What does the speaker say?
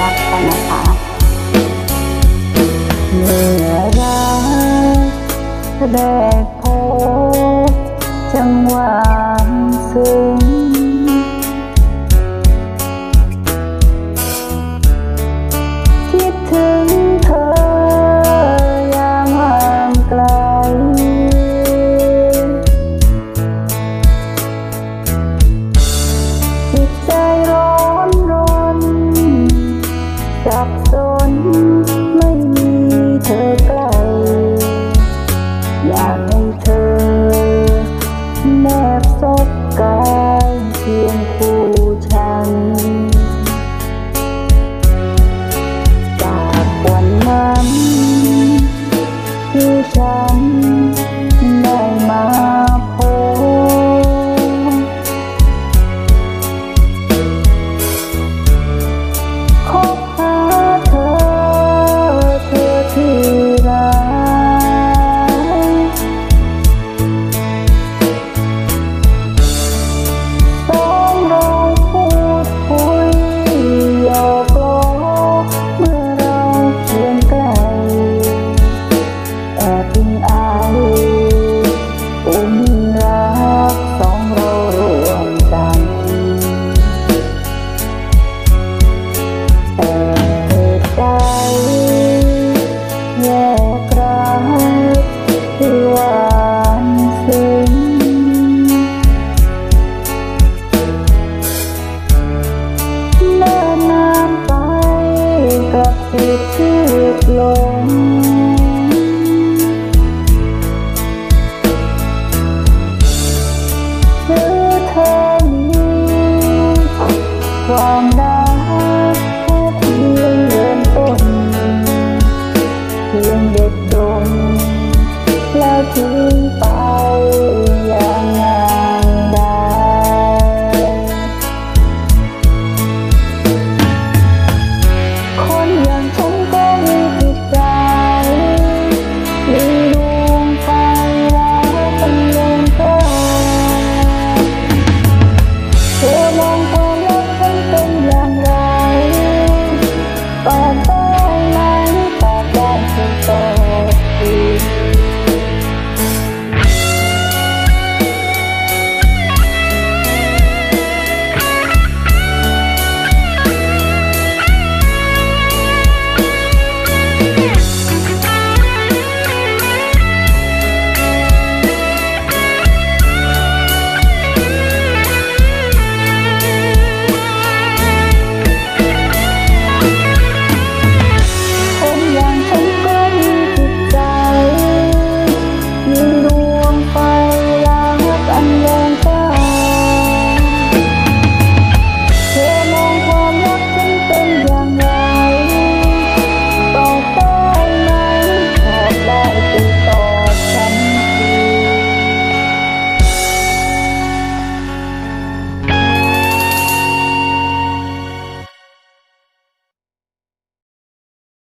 รักกันนะคะเมื่อรักแรกพจังหวะซึ้ สับสน รือเธอมีความได้